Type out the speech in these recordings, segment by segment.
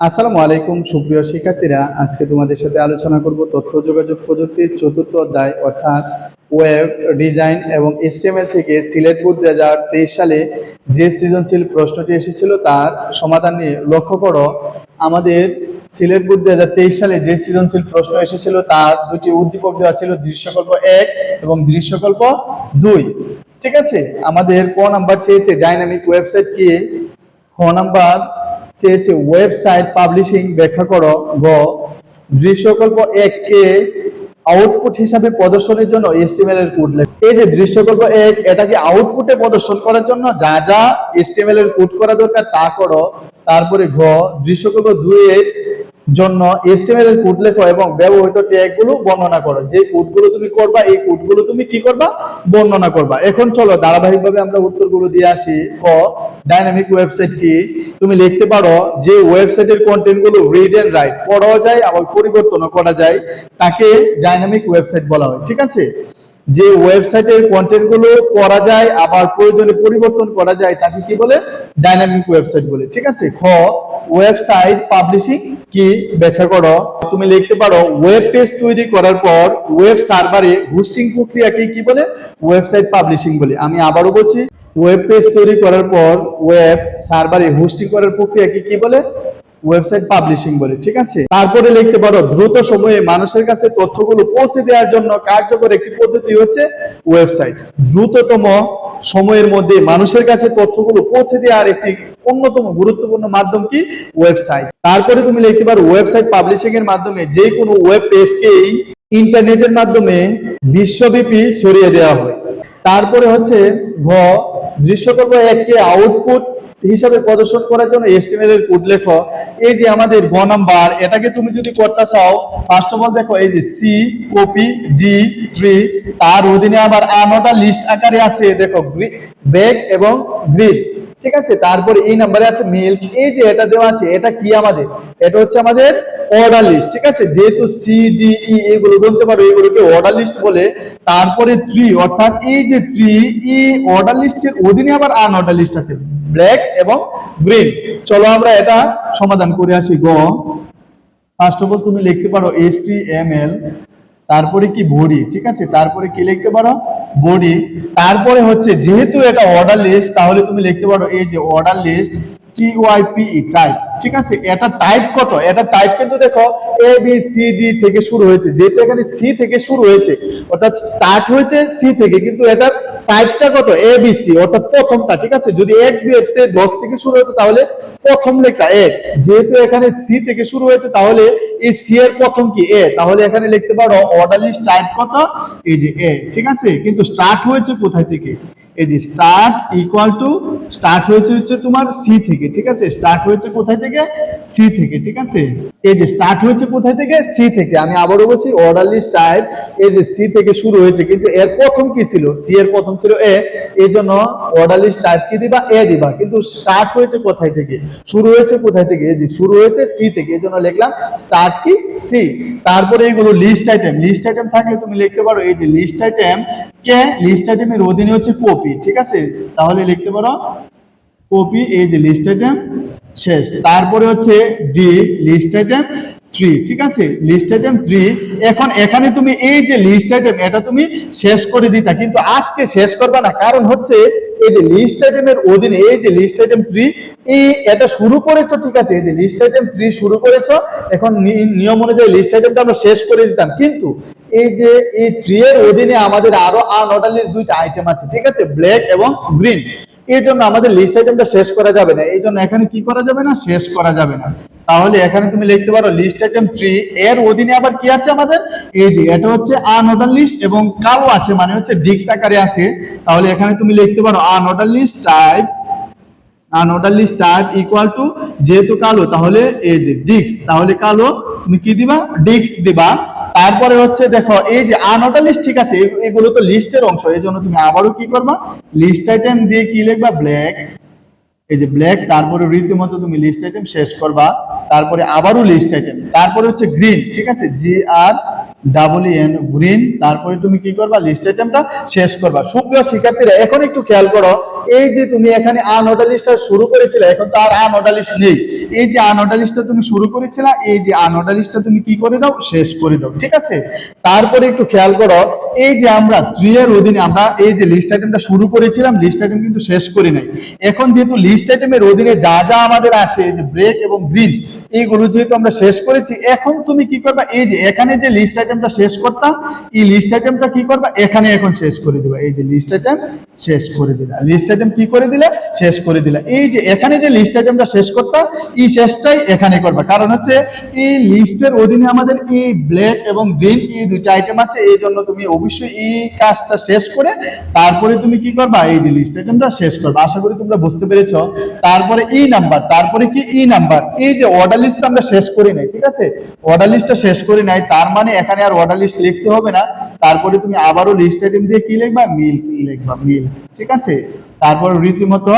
আসসালামু আলাইকুম, সুপ্রিয় শিক্ষার্থীরা। আজকে তোমাদের সাথে আলোচনা করব তথ্য যোগাযোগ প্রযুক্তির চতুর্থ অধ্যায়, অর্থাৎ ওয়েব ডিজাইন এবং এসটিএমএল থেকে সিলেট বোর্ড দুই হাজার তেইশ সালে যে সৃজনশীল প্রশ্নটি এসেছিল তার সমাধান নিয়ে লক্ষ্য করো। আমাদের সিলেট বোর্ড দুই হাজার তেইশ সালে যে সৃজনশীল প্রশ্ন এসেছিল তার দুটি উদ্দীপক দেওয়া ছিল দৃশ্যকল্প এক এবং দৃশ্যকল্প দুই। ঠিক আছে? আমাদের ক নাম্বার চেয়েছে, ডাইনামিক ওয়েবসাইট কি? খ নাম্বার চেয়েছে ওয়েবসাইট পাবলিশিং ব্যাখ্যা করো, গ, দৃশ্যকল্প এক কে আউটপুট হিসাবে প্রদর্শনের জন্য এস্টিমেল এর কোড লেখ। এই যে দৃশ্যকল্প এক এটাকে আউটপুটে প্রদর্শন করার জন্য? যা যা এস্টিমেল এর কোড করা দরকার তা করো। তারপরে ঘ, দৃশ্যকল্প দুই জন্য HTML এর কোড লেখো এবং ব্যবহৃত ট্যাগগুলো বর্ণনা করো। যে কোডগুলো তুমি করবা, এই কোডগুলো তুমি কি করবা? বর্ণনা করবা। এখন চলো, ধারাবাহিকভাবে আমরা উত্তরগুলো দিয়ে আসি। ক ডাইনামিক ওয়েবসাইট কি? তুমি লিখতে পারো যে ওয়েবসাইটের কন্টেন্টগুলো রিড এন্ড রাইট পড়াও যায়, আবার পরিবর্তনও করা যায়। তাকে ডাইনামিক ওয়েবসাইট বলা হয়। ঠিক আছে? যে ওয়েবসাইটের কন্টেন্টগুলো করা যায়, আবার প্রয়োজনে পরিবর্তন করা যায়, তাকে কি বলে? ডাইনামিক ওয়েবসাইট বলে। ঠিক আছে? খ ওয়েবসাইট পাবলিশিং কি? ব্যাখ্যা করো। তুমি লিখতে পারো ওয়েব পেজ তৈরি করার পর ওয়েব সার্ভারে হোস্টিং প্রক্রিয়াকে কি বলে? ওয়েবসাইট পাবলিশিং বলে। আমি আবারও বলছি ওয়েব পেজ তৈরি করার পর ওয়েব সার্ভারে হোস্টিং করার প্রক্রিয়াকে কি বলে? ওয়েবসাইট পাবলিশিং বলে। ঠিক আছে? তারপরে লিখতে পারো, দ্রুত সময়ে মানুষের কাছে তথ্যগুলো পৌঁছে দেওয়ার জন্য কার্যকর একটি পদ্ধতি হচ্ছে ওয়েবসাইট দ্রুততম সময়ের মধ্যে মানুষের কাছে তথ্যগুলো পৌঁছে দেওয়ার একটি অন্যতম গুরুত্বপূর্ণ মাধ্যম কি? ওয়েবসাইট। তারপরে তুমি লিখতে পারো, ওয়েবসাইট পাবলিশিং এর মাধ্যমে যে কোনো ওয়েব পেজকেই ইন্টারনেটের মাধ্যমে বিশ্বব্যাপী ছড়িয়ে দেওয়া হয়। তারপরে হচ্ছে ঘ, দৃশ্যকল্প একটি আউটপুট হিসাবে প্রদর্শন করার জন্য এস্টিমেল এর কোড লেখো। এই যে আমাদের গ নাম্বার, এটাকে তুমি যদি করতে চাও ফার্স্ট অফ অল দেখো, এই যে সি কপি ডি থ্রি তার অধীনে আবার আনোটা লিস্ট আকারে আছে, দেখো ব্যাগ এবং গ্রিড ঠিক আছে? তারপরে এই নাম্বারে আছে মিল্ক এই যে এটা দেওয়া আছে, এটা কি আমাদের? এটা হচ্ছে আমাদের অর্ডার লিস্ট ঠিক আছে? যেহেতু সি ডি ই এগুলো বলতে পারো, এগুলোকে অর্ডার লিস্ট বলে, তারপরে থ্রি অর্থাৎ এই যে থ্রি ই অর্ডার লিস্টের অধীনে আবার আন অর্ডার লিস্ট আছে। ব্ল্যাক এবং গ্রিন চলো আমরা এটা সমাধান করে আসি গ। ফার্স্ট অফ অল তুমি লিখতে পারো এস টি এম এল তারপরে কি বডি, ঠিক আছে? তারপরে কি লিখতে পারো? বডি। তারপরে হচ্ছে, যেহেতু এটা অর্ডার লিস্ট তাহলে তুমি লিখতে পারো এই যে order list T Y P type ঠিক আছে? এটা টাইপ কত? এটা টাইপ কিন্তু দেখো এ বি সি ডি থেকে শুরু হয়েছে। যেহেতু এখানে সি থেকে শুরু হয়েছে, অর্থাৎ স্টার্ট হয়েছে সি থেকে, কিন্তু এটার টাইপটা কত? এ বি সি অর্থাৎ প্রথমটা, ঠিক আছে? যদি এক এতে দশ থেকে শুরু হতো, তাহলে প্রথম লেখা এক যেহেতু এখানে সি থেকে শুরু হয়েছে, তাহলে এই সি এর প্রথম কি এ তাহলে এখানে লিখতে পারো অর্ডার লিস্ট টাইপ কত? এই যে এ ঠিক আছে? কিন্তু স্টার্ট হয়েছে কোথায় থেকে? এই যে স্টার্ট ইকুয়াল টু স্টার্ট হয়েছে হচ্ছে তোমার সি থেকে, ঠিক আছে? স্টার্ট হয়েছে কোথায় থেকে? সি থেকে, ঠিক আছে? এই যে স্টার্ট হয়েছে কোথায় থেকে? সি থেকে। আমি আবারও বলছি অর্ডার লিস্ট টাইপ এই যে সি থেকে শুরু হয়েছে, কিন্তু এর প্রথম কি ছিল? সি এর প্রথম ছিল এ এই জন্য অর্ডার লিস্ট টাইপ কি দিবা? এ দিবা। কিন্তু স্টার্ট হয়েছে কোথায় থেকে? শুরু হয়েছে কোথায় থেকে? এই যে শুরু হয়েছে সি থেকে। এই জন্য লিখলাম স্টার্ট কি? সি তারপরে এইগুলো লিস্ট আইটেম লিস্ট আইটেম থাকলে তুমি লিখতে পারো, এই যে লিস্ট আইটেম কে লিস্ট আইটেমের অধীনে হচ্ছে কপি ঠিক আছে? তাহলে লিখতে পারো কপি এই যে লিস্ট আইটেম শেষ। তারপরে হচ্ছে ডি লিস্ট আইটেম থ্রি ঠিক আছে? লিস্ট আইটেম থ্রি এখন এখানে তুমি এই যে লিস্ট আইটেম এটা তুমি শেষ করে দিতা, কিন্তু আজকে শেষ করবে না, কারণ হচ্ছে এই যে লিস্ট আইটেমের অধীনে, এই যে লিস্ট আইটেম থ্রি এই এটা শুরু করেছ, ঠিক আছে? এই যে লিস্ট আইটেম থ্রি শুরু করেছ, এখন নিয়ম অনুযায়ী লিস্ট আইটেমটা আমরা শেষ করে দিতাম। কিন্তু এই যে এই থ্রি এর অধীনে আমাদের আরও আনঅর্ডার লিস্ট দুইটা আইটেম আছে, ঠিক আছে? ব্ল্যাক এবং গ্রিন এর জন্য আমাদের লিস্ট আইটেমটা শেষ করা যাবে না। এই জন্য এখানে কি করা যাবে না? শেষ করা যাবে না। তাহলে এখানে তুমি লিখতে পারো লিস্ট আইটেম থ্রি এর অধীনে আবার কি আছে আমাদের? এই যে, এটা হচ্ছে আনঅর্ডার লিস্ট এবং কালো আছে মানে হচ্ছে ডিক্স আকারে আছে। তাহলে এখানে তুমি লিখতে পারো unordered list type unordered list type equal to যেহেতু কালো, তাহলে এই যে ডিক্স, তাহলে কালো, তুমি কি দিবা? ডিক্স দিবা। তারপরে হচ্ছে দেখো, এই যে আনটা লিস্ট ঠিক আছে এগুলো তো লিস্টের অংশ, এই জন্য তুমি আবারও কি করবা? লিস্ট আইটেম দিয়ে কি লিখবা? ব্ল্যাক এই যে ব্ল্যাক তারপরে রীতিমতো তুমি লিস্ট আইটেম শেষ করবা। তারপরে আবারও লিস্ট আইটেম তারপরে হচ্ছে গ্রিন ঠিক আছে? জি আর ডাবল এন গ্রিন তারপরে তুমি কি করবা? লিস্ট আইটেমটা শেষ করবা। সুপ্রিয় শিক্ষার্থীরা, এখন একটু খেয়াল করো, এই যে তুমি এখানে লিস্টটা শুরু করেছিলে, এখন তো আর লিস্ট নেই। এই যে লিস্টটা তুমি শুরু করেছিলে, এই যে লিস্টটা তুমি কি করে দাও? শেষ করে দাও, ঠিক আছে? তারপরে একটু খেয়াল করো, এই যে আমরা থ্রি এর অধীনে আমরা এই যে লিস্ট আইটেমটা শুরু করেছিলাম লিস্ট আইটেম কিন্তু শেষ করি নাই। এখন যেহেতু লিস্ট আইটেমের অধীনে যা যা আমাদের আছে যে ব্রেক এবং গ্রিন এইগুলো যেহেতু আমরা শেষ করেছি, এখন তুমি কি করবা? এই যে এখানে যে লিস্ট আইটেমটা শেষ করতাম এই লিস্ট আইটেমটা কি করবা? এখানে এখন শেষ করে দিবা। এই যে লিস্ট আইটেম শেষ করে দিলা। লিস্ট আইটেম কি করে দিলা? শেষ করে দিলা। এই যে এখানে যে লিস্ট আইটেমটা শেষ করতাম এই শেষটাই এখানে করবা। কারণ হচ্ছে, এই লিস্টের অধীনে আমাদের এই ব্ল্যাক এবং গ্রিন এই দুইটা আইটেম আছে। এই জন্য তুমি অবশ্যই এই কাজটা শেষ করে তারপরে তুমি কি করবা? এই যে লিস্ট আইটেমটা শেষ করবা। আশা করি তোমরা বুঝতে পেরেছ। তারপরে ই নাম্বার তারপরে কি? ই নাম্বার এই যে অর্ডার লিস্ট আমরা শেষ করি নাই, ঠিক আছে? অর্ডার লিস্টটা শেষ করি নাই, তার মানে এখানে আর অর্ডার লিস্ট লিখতে হবে না। তারপরে তুমি আবারও লিস্ট আইটেম দিয়ে কি লিখবা? মিল্ক লিখবা, মিল্ক। ঠিক আছে? তারপর রীতিমতো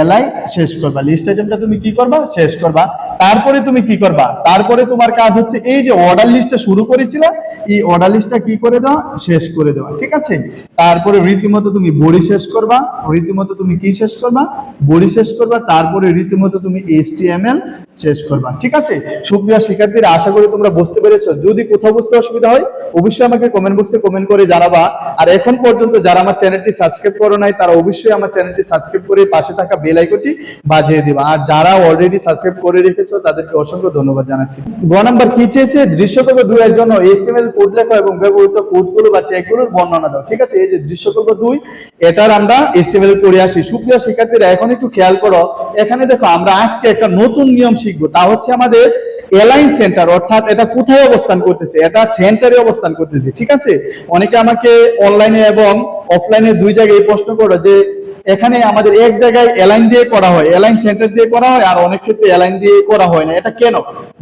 এলআই শেষ করবা। লিস্ট আইটেমটা তুমি কি করবা? শেষ করবা। তারপরে তুমি কি করবা? তারপরে তোমার কাজ হচ্ছে এই যে অর্ডার লিস্টটা শুরু করেছিলে, এই অর্ডার লিস্টটা কি করে দেওয়া? শেষ করে দেওয়া, ঠিক আছে? তারপরে রীতিমতো তুমি বড়ি শেষ করবা। রীতিমতো তুমি কি শেষ করবা? বড়ি শেষ করবা। তারপরে রীতিমতো তুমি এইচটিএমএল শেষ করবা, ঠিক আছে? সুপ্রিয় শিক্ষার্থীরা, আশা করি তোমরা বুঝতে পেরেছ। যদি কোথাও বুঝতে অসুবিধা হয়, অবশ্যই আমাকে কমেন্ট বক্সে কমেন্ট করে জানাবা। আর এখন পর্যন্ত যারা আমার চ্যানেলটি সাবস্ক্রাইব করো নাই, তারা অবশ্যই আমার চ্যানেলটি সাবস্ক্রাইব করে পাশে থাকা বেল আইকনটি বাজিয়ে দিবা আর যারা অলরেডি সাবস্ক্রাইব করে রেখেছো, তাদেরকে অসংখ্য ধন্যবাদ জানাচ্ছি। গ নাম্বার, কি চেয়েছে? দৃশ্যকল্প দুই এর জন্য এইচটিএমএল কোড লেখা এবং ব্যবহৃত কোডগুলো বা ট্যাগগুলোর বর্ণনা দাও। ঠিক আছে? এই যে দৃশ্যকল্প দুই, এটার আমরা এইচটিএমএল করে আসি। সুপ্রিয় শিক্ষার্থীরা, এখন একটু খেয়াল করো। এখানে দেখো, আমরা আজকে একটা নতুন নিয়ম শিখব। তা হচ্ছে আমাদের এলাইন সেন্টার অর্থাৎ এটা কোথায় অবস্থান করতেছে? এটা সেন্টারে অবস্থান করতেছে। ঠিক আছে? অনেকে আমাকে অনলাইনে এবং অফলাইনে দুই জায়গায় প্রশ্ন করো যে এখানে আমাদের এক জায়গায় এলাইন দিয়ে করা হয় এলাইন সেন্টার দিয়ে করা হয় আর অনেক ক্ষেত্রে এলাইন দিয়ে করা হয় না। এটা কেন?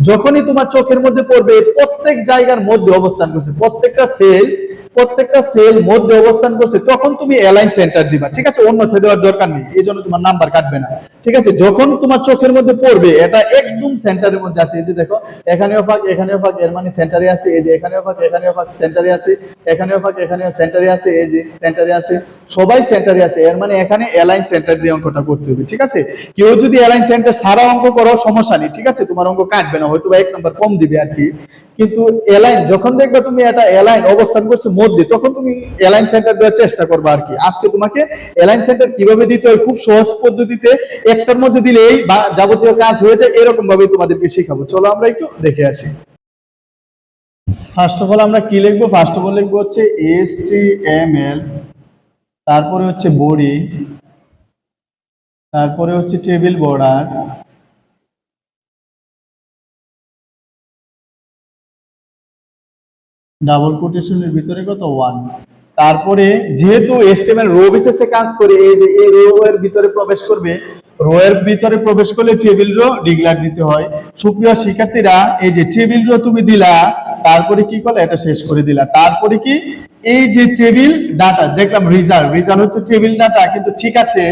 যখনই তোমার চোখের মধ্যে পড়বে, প্রত্যেক জায়গার মধ্যে অবস্থান করছে, প্রত্যেকটা সেল প্রত্যেকটা সেল মধ্যে অবস্থান করছে, তখন তুমি অ্যালাইন সেন্টার দিবা, ঠিক আছে? অন্যথায় দেওয়ার দরকার নেই এই জন্য তোমার নাম্বার কাটবে না, ঠিক আছে? যখন তোমার চোখের মধ্যে পড়বে, এটা একদম সেন্টারের মধ্যে আছে, এই যে দেখো, এখানেও ফাঁক এখানেও ফাঁক, এর মানে সেন্টারে আছে, এই যে এখানেও ফাঁক এখানেও ফাঁক সেন্টারে আছে, এখানেও ফাঁক, এখানেও সেন্টারে আছে, এই যে সেন্টারে আছে, সবাই সেন্টারে আছে, এর মানে এখানে অ্যালাইন সেন্টার দিয়ে অঙ্কটা করতে হবে, ঠিক আছে? কেউ যদি অ্যালাইন সেন্টার সারা অঙ্ক করো, সমস্যা নেই, ঠিক আছে? তোমার অঙ্ক কাটবে না হয়তো এক নাম্বার কম দিবে আর কি, কিন্তু এলাইন যখন দেখবে তুমি এটা এলাইন অবস্থান করছে মধ্যে তখন তুমি এলাইন সেন্টার দেওয়ার চেষ্টা করবে আর কি। আজকে তোমাকে এলাইন সেন্টার কীভাবে দিতে হয়, খুব সহজ পদ্ধতিতে একটার মধ্যে দিলেই যাবতীয় কাজ হয়ে যায় এরকম ভাবে তোমাদেরকে শেখাবো। চলো আমরা একটু দেখে আসি। ফার্স্ট অফ অল আমরা কি লিখব? ফার্স্ট অফ অল লিখব হচ্ছে এস টি এম এল তারপরে হচ্ছে বডি, তারপরে হচ্ছে টেবিল বর্ডার ডাবল কোটেশনের ভিতরে কত? ওয়ান তারপরে যেহেতু এস্টেমের রো বিশেষে কাজ করে, এই যে এই রো এর ভিতরে প্রবেশ করবে রো এর ভিতরে প্রবেশ করলে টেবিল রো ডিগলার দিতে হয়। সুপ্রিয় শিক্ষার্থীরা, এই যে টেবিল রো তুমি দিলা তারপরে কি করলে? এটা শেষ করে দিলা। তারপরে কি? এই যে টেবিল ডাটা দেখলাম রিজাল্ট রিজাল্ট হচ্ছে টেবিল ডাটা কিন্তু ঠিক আছে।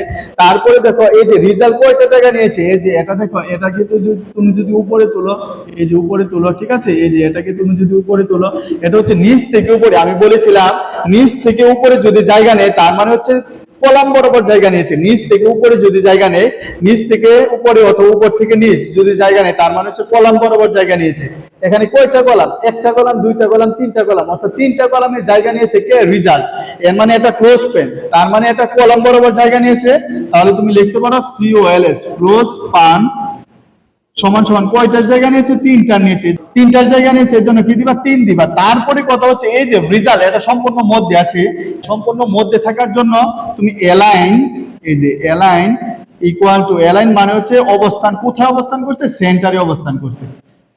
তারপরে দেখো, এই যে রিজাল্ট কয়টা জায়গা নিয়েছে? এই যে এটা দেখো, এটা কিন্তু তুমি যদি উপরে তোলো, এই যে উপরে তোলো, ঠিক আছে? এই যে এটাকে তুমি যদি উপরে তোলো, এটা হচ্ছে নিচ থেকে উপরে। আমি বলেছিলাম, নিচ থেকে উপরে যদি জায়গা নেয়, তার মানে হচ্ছে কলাম বরাবর জায়গা নিয়েছে। নিচ থেকে উপরে যদি জায়গা নেয় নিচ থেকে উপরে অথবা উপর থেকে নিচ যদি জায়গা নেয় তার মানে হচ্ছে কলাম বরাবর জায়গা নিয়েছে। এখানে কয়টা কলাম? একটা কলাম, দুইটা কলাম, তিনটা কলাম। অর্থাৎ তিনটা কলামের জায়গা নিয়েছে কে? রিজাল্ট। এর মানে এটা ক্লোজ পেন। তার মানে এটা কলাম বরাবর জায়গা নিয়েছে। তাহলে তুমি লিখতে পারো সিওএলএস ক্লোজ পান সমান সমান কয়টার জায়গা নিয়েছে? তিনটার নিয়েছে। তিনটার জায়গা নিয়েছে, এর জন্য কি তিন দিবা। তারপরে কথা হচ্ছে, এই যে রেজাল্ট এটা সম্পূর্ণ মধ্যে আছে। সম্পূর্ণ মধ্যে থাকার জন্য তুমি এলাইন এই যে এলাইন ইকুয়াল টু এলাইন মানে হচ্ছে অবস্থান। কোথায় অবস্থান করছে? সেন্টারে অবস্থান করছে।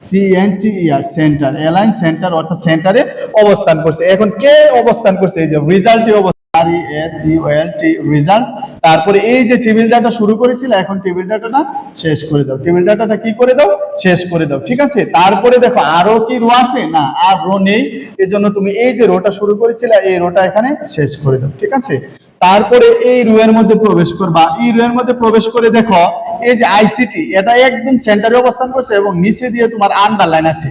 C N T R centre align centre অর্থাৎ সেন্টারে অবস্থান করছে। এখন কে অবস্থান করছে? এই যে রেজাল্টে অবস্থান রেজাল্ট তারপরে এই যে টেবিল ডাটা শুরু করেছিল, এখন টেবিল ডাটাটা শেষ করে দাও। টেবিল ডাটাটা কি করে দাও? শেষ করে দাও, ঠিক আছে? তারপরে দেখো, আরও কি রো আছে? না, আর রো নেই। এর জন্য তুমি এই যে রোটা শুরু করেছিলে, এই রোটা এখানে শেষ করে দাও, ঠিক আছে? তারপরে এই রো এর মধ্যে প্রবেশ করবা। এই রো এর মধ্যে প্রবেশ করে দেখো, এই যে আইসিটি এটা একদম সেন্টারে অবস্থান করছে এবং নিচে দিয়ে তোমার আন্ডারলাইন আছে।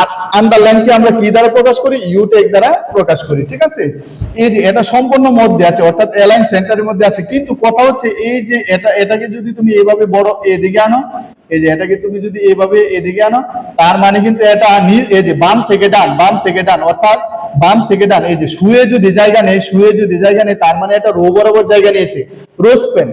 আর আন্ডারলাইনকে আমরা কি দ্বারা প্রকাশ করি? ইউটেক দ্বারা প্রকাশ করি, ঠিক আছে? এই যে এটা সম্পূর্ণ মধ্যে আছে, অর্থাৎ অ্যালাইন সেন্টারের মধ্যে আছে। কিন্তু কথা হচ্ছে এই যে এটা, এটাকে যদি তুমি এইভাবে বড় এদিকে আনো, এই যে এটাকে তুমি যদি এইভাবে এদিকে আনো, তার মানে কিন্তু এটা এই যে বাম থেকে ডান, বাম থেকে ডান, অর্থাৎ বাম থেকে ডান, এই যে শুয়ে যদি জায়গা নেই, শুয়ে যদি জায়গা নেই, তার মানে এটা রো বরাবর জায়গা নিয়েছে। রোজ পেন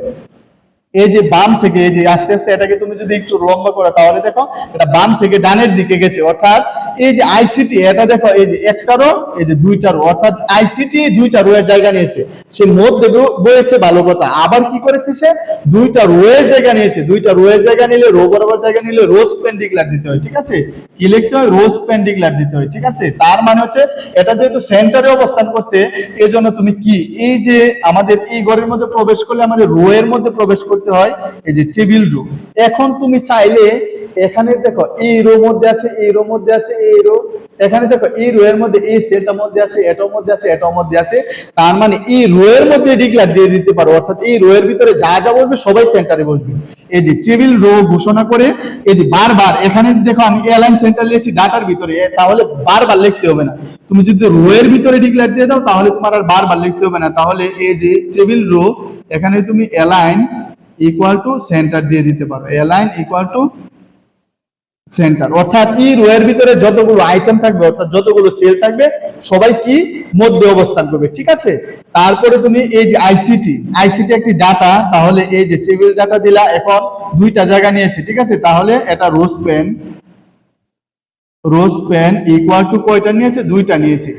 এই যে বাম থেকে, এই যে আস্তে আস্তে এটাকে তুমি যদি একটু লম্বা করো, তাহলে দেখো এটা বাম থেকে ডানের দিকে গেছে। অর্থাৎ এই যে আইসিটি এটা দেখো, এই যে একটারও, এই যে দুইটারও, অর্থাৎ আইসিটি দুইটা রো এর জায়গা নিয়েছে। সে রো- বয়েছে ভালো কথা। আবার কি করেছে সে? দুইটা রো এর জায়গা নিয়েছে। দুইটা রো এর জায়গা নিলে রো বরাবর জায়গা নিলে রোজ পেন্ডিকুলার দিতে হয়, ঠিক আছে? কি লিখতে হয়? রোজ পেন্ডিকুলার দিতে হয়, ঠিক আছে? তার মানে হচ্ছে, এটা যেহেতু সেন্টারে অবস্থান করছে এই জন্য তুমি কি? এই যে আমাদের এই ঘরের মধ্যে প্রবেশ করলে আমাদের রো এর মধ্যে প্রবেশ করতে হয়, এই যে টেবিল রো এখন তুমি চাইলে এখানে দেখো এই রো মধ্যে আছে, এই রো মধ্যে আছে, এই রো এখানে দেখো এই রো এর মধ্যে এই সেলটার মধ্যে আছে, এটার মধ্যে আছে, এটার মধ্যে আছে। তার মানে এই রো এর মধ্যে ডিক্লার দিয়ে দিতে পারো। অর্থাৎ এই রো এর ভিতরে যা যা বলবে সবাই সেন্টারে বসবে। এই যে টেবিল রো ঘোষণা করে, এই যে বারবার এখানে দেখো আমি এলাইন সেন্টার লিখেছি ডাটার ভিতরে তাহলে বারবার লিখতে হবে না। তুমি যদি রো এর ভিতরে ডিক্লার দিয়ে দাও, তাহলে তোমার আর বারবার লিখতে হবে না। তাহলে এই যে টেবিল রো এখানে তুমি এলাইন ইকুয়াল টু সেন্টার দিয়ে দিতে পারো। Align equal to centre. অর্থাৎ ই রোয়ের ভিতরে যতগুলো আইটেম থাকবে, অর্থাৎ যতগুলো সেল থাকবে, সবাই কি মধ্যে অবস্থান করবে, ঠিক আছে? তারপরে তুমি এই যে আইসিটি আইসিটি একটি ডাটা তাহলে এই যে টেবিল ডাটা দিলা, এখন দুইটা জায়গা নিয়েছে, ঠিক আছে? তাহলে এটা row span row span equal to কয়টা নিয়েছে? দুইটা নিয়েছে।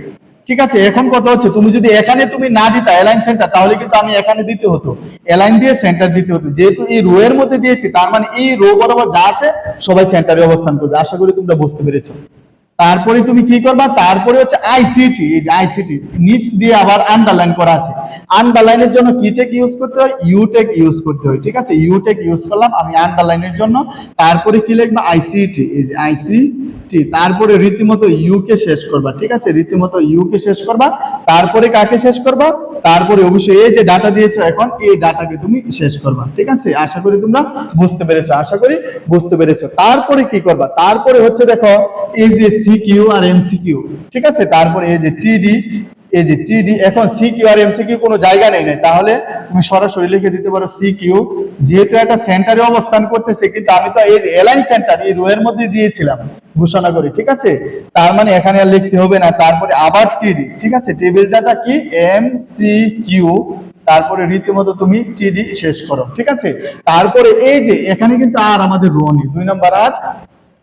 ঠিক আছে, এখন কথা হচ্ছে, তুমি যদি এখানে তুমি না দিতা অ্যালাইন সেন্টার তাহলে কিন্তু আমি এখানে দিতে হতো। অ্যালাইন দিয়ে সেন্টার দিতে হতো। যেহেতু এই রো এর মধ্যে দিয়েছি, তার মানে এই রো বরাবর যা আছে, সবাই সেন্টারে অবস্থান করবে। আশা করি তোমরা বুঝতে পেরেছ। তারপরে তুমি কি করবা? তারপরে হচ্ছে আইসিটি এই যে আইসিটি নিচ দিয়ে আবার আন্ডারলাইন করা আছে। আন্ডারলাইনের জন্য কি টেক ইউজ করতে হয়? ইউটেক ইউজ করতে হয়, ঠিক আছে? ইউটেক ইউজ করলাম, আমি আন্ডারলাইনের জন্য। তারপরে কি লিখবা? আইসিটি এই যে আইসিটি তারপরে রীতিমতো ইউ কে শেষ করবা, ঠিক আছে? রীতিমতো ইউ কে শেষ করবা, তারপরে কাকে শেষ করবা? তারপরে অবশ্যই এই যে ডাটা দিয়েছ এখন, এই ডাটাকে তুমি শেষ করবা, ঠিক আছে? আশা করি তোমরা বুঝতে পেরেছ, আশা করি বুঝতে পেরেছ। তারপরে কি করবা? তারপরে হচ্ছে দেখো, এই যে সিকিউ আর এমসিকিউ ঠিক আছে? তারপরে এই যে টিডি এই যে টিডি এখন সিকিউ আর এমসিকিউ কোনো জায়গা নেই, নাই। তাহলে তুমি সরাসরি লিখে দিতে পারো সিকিউ যেহেতু একটা সেন্টারে অবস্থান করতেছে, কিন্তু আমি তো এই এলাইন সেন্টার এই রো এর মধ্যে দিয়েছিলাম। ঘোষণা করি, ঠিক আছে? তার মানে এখানে আর লিখতে হবে না, তারপরে আবার টিডি ঠিক আছে? টেবিল ডাটা কি? এম সি কিউ তারপরে রীতিমতো তুমি টিডি শেষ করো, ঠিক আছে? তারপরে এই যে, এখানে কিন্তু আর আমাদের রো নেই, দুই নম্বর আর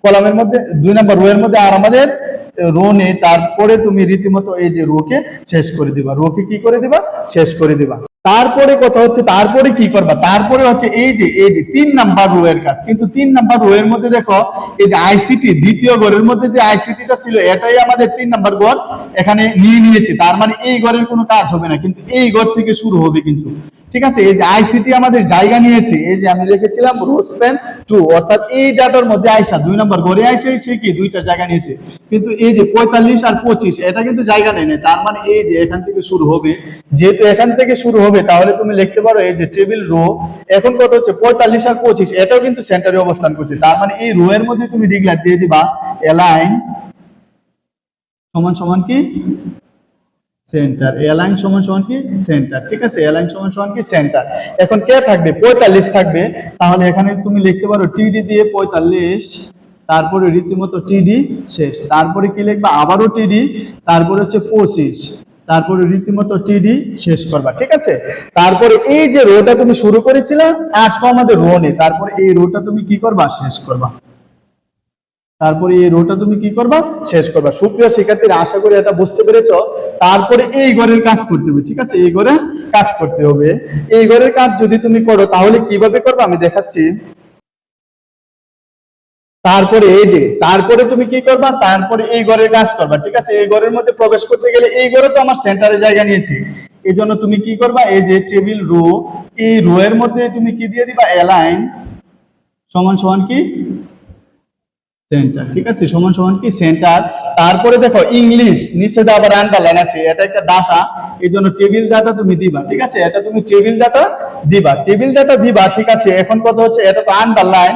কলামের মধ্যে, দুই নম্বর রো এর মধ্যে আর আমাদের রো নেই, তারপরে তুমি রীতিমতো এই যে রোকে শেষ করে দিবা। রোকে কি করে দিবা? শেষ করে দিবা। তারপরে কথা হচ্ছে, তারপরে কি করবা তারপরে হচ্ছে এই যে এই যে তিন নাম্বার রো এর কাজ কিন্তু তিন নাম্বার রো এর মধ্যে দেখো, এই যে আইসিটি দ্বিতীয় ঘরের মধ্যে যে আইসিটিটা ছিল, এটাই আমাদের তিন নাম্বার ঘর এখানে নিয়ে নিয়েছে। তার মানে এই ঘরের কোনো কাজ হবে না, কিন্তু এই ঘর থেকে শুরু হবে কিন্তু। ঠিক আছে? এই যে আইসিটি আমাদের জায়গা নিয়েছে। এই যে আমি লিখেছিলাম রোজফেন টু অর্থাৎ এই ডাটার মধ্যে আইসা, দুই নম্বর ঘরে আইসে, সে কি দুইটা জায়গা নিয়েছে। কিন্তু এই যে পঁয়তাল্লিশ আর পঁচিশ, এটা কিন্তু জায়গা নেই না তার মানে এই যে এখান থেকে শুরু হবে, যেহেতু এখান থেকে শুরু হবে, তাহলে তুমি লিখতে পারো এই যে টেবিল রো এখন কত হচ্ছে? পঁয়তাল্লিশ আর পঁচিশ, এটাও কিন্তু সেন্টারে অবস্থান করছে। তার মানে এই রো এর মধ্যে তুমি ডিক্লার দিয়ে দিবা এলাইন সমান সমান কি? সেন্টার। এলাইন সমান সমান কি? সেন্টার। ঠিক আছে? এলাইন সমান সমান কি? সেন্টার। এখন কে থাকবে? পঁয়তাল্লিশ থাকবে। তাহলে এখানে তুমি লিখতে পারো টিডি দিয়ে পঁয়তাল্লিশ, তারপরে রীতিমতো টিডি শেষ। তারপরে কি লিখবা? আবারও টিডি তারপরে হচ্ছে পঁচিশ, তারপরে রীতিমতো টিডি শেষ করবা। ঠিক আছে? তারপরে এই যে রোটা তুমি শুরু করেছিলে তো আমাদের রো নেই। তারপরে এই রোটা তুমি কি করবা? শেষ করবা। তারপরে এই রোটা তুমি কি করবা? শেষ করবা। সুপ্রিয় শিক্ষার্থীরা, আশা করি এটা বুঝতে পেরেছ। তারপরে এই ঘরের কাজ করতে হবে, ঠিক আছে? এই ঘরে কাজ করতে হবে। এই ঘরের কাজ যদি তুমি করো, তাহলে কীভাবে করবে? আমি দেখাচ্ছি। তারপরে এই যে, তারপরে তুমি কি করবা? তারপরে এই ঘরের কাজ করবা, ঠিক আছে? এই ঘরের মধ্যে প্রবেশ করতে গেলে এই ঘরে তো আমার সেন্টারে জায়গা নিয়েছি। এই জন্য তুমি কি করবা? এই যে টেবিল রো এই রো এর মধ্যে তুমি কি দিয়ে দিবা? অ্যালাইন সমান সমান কি? সেন্টার ঠিক আছে? সমান সমান কি? সেন্টার তারপরে দেখো ইংলিশ নিচে যে আবার আন্ডারলাইন আছে, এটা একটা ডাটা এই জন্য টেবিল ডাটা তুমি দিবা, ঠিক আছে? এটা তুমি টেবিল ডাটা দিবা। টেবিল ডাটা দিবা, ঠিক আছে? এখন কথা হচ্ছে, এটা তো আন্ডারলাইন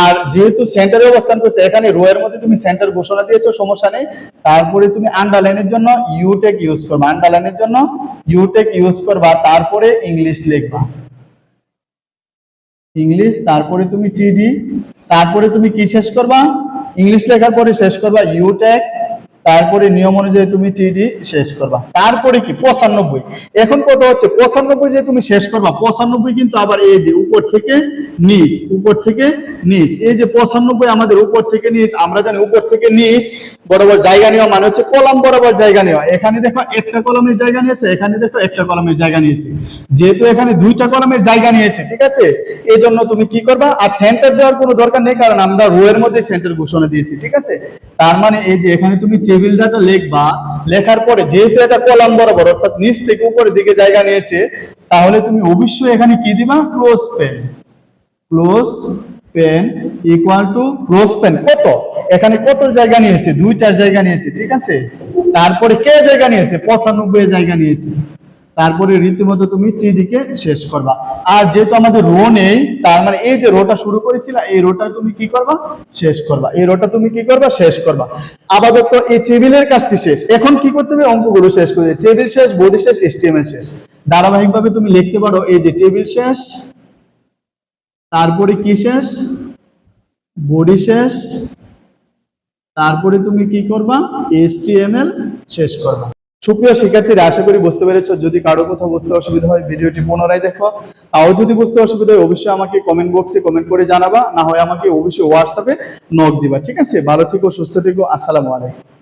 আর যেহেতু সেন্টারে অবস্থান করছে, এখানে রো এর মধ্যে তুমি সেন্টার ঘোষণা দিয়েছ, সমস্যা নেই। তারপরে তুমি আন্ডারলাইনের জন্য ইউটেক ইউজ করবা। আন্ডারলাইনের জন্য ইউটেক ইউজ করবা, তারপরে ইংলিশ লিখবা। ইংলিশ তারপরে তুমি টিডি তারপরে তুমি কি শেষ করবা? ইংলিশ লেখার পরে শেষ করবা ইউটেক তারপরে নিয়ম অনুযায়ী তুমি টিডি শেষ করবা। তারপরে কি? পঁচানব্বই। এখন কত হচ্ছে, পঁচানব্বই যে তুমি শেষ করবা, পঁচানব্বই কিন্তু আবার এই যে উপর থেকে নিচ, উপর থেকে নিচ। এই যে পঁচানব্বই আমাদের উপর থেকে নিচ, আমরা জানি উপর থেকে নিচ, বরাবর জায়গা নেওয়া মানে হচ্ছে কলম, বরাবর জায়গা নেওয়া। এখানে দেখো একটা কলমের জায়গা নিয়েছে, এখানে দেখো একটা কলমের জায়গা নিয়েছে। যেহেতু এখানে দুইটা কলমের জায়গা নিয়েছে, ঠিক আছে? এই জন্য তুমি কি করবা? আর সেন্টার দেওয়ার কোনো দরকার নেই, কারণ আমরা রো মধ্যে সেন্টার ঘোষণা দিয়েছি, ঠিক আছে? তার মানে এই যে এখানে তুমি টেবিল ডাটা লেখার পরে যেহেতু এটা কলাম বরাবর, অর্থাৎ নিচ থেকে দিকে জায়গা নিয়েছে, তাহলে তুমি অবশ্যই এখানে কি দিবা? Col span. Col span equal to col span. কত? এখানে কত জায়গা নিয়েছে? দুইটার জায়গা নিয়েছে, ঠিক আছে? তারপরে কে জায়গা নিয়েছে? পঁচানব্বই জায়গা নিয়েছে। তারপরে রীতিমতো তুমি টিডিকে শেষ করবা। আর যেহেতু আমাদের রো নেই, তার মানে এই যে রোটা শুরু করেছিল, এই রোটা তুমি কি করবা? শেষ করবা। এই রোটা তুমি কি করবা? শেষ করবা। আপাতত এই টেবিলের কাজটি শেষ। এখন কি করতে হবে? অঙ্কগুলো শেষ করে টেবিল শেষ বডি শেষ এসটিএমএল শেষ। ধারাবাহিকভাবে তুমি লিখতে পারো, এই যে টেবিল শেষ, তারপরে কি শেষ? বডি শেষ, তারপরে তুমি কি করবা? এইচটিএমএল শেষ করবা। সুপ্রিয় শিক্ষার্থীরা, আশা করি বুঝতে পেরেছ, যদি কারও কোথাও বুঝতে অসুবিধা হয়, ভিডিওটি পুনরায় দেখো। তাও যদি বুঝতে অসুবিধা হয়, অবশ্যই আমাকে কমেন্ট বক্সে কমেন্ট করে জানাবা, না হয় আমাকে অবশ্যই হোয়াটসঅ্যাপে নক দিবা, ঠিক আছে? ভালো থেকো, সুস্থ থেকো, আসসালামু আলাইকুম।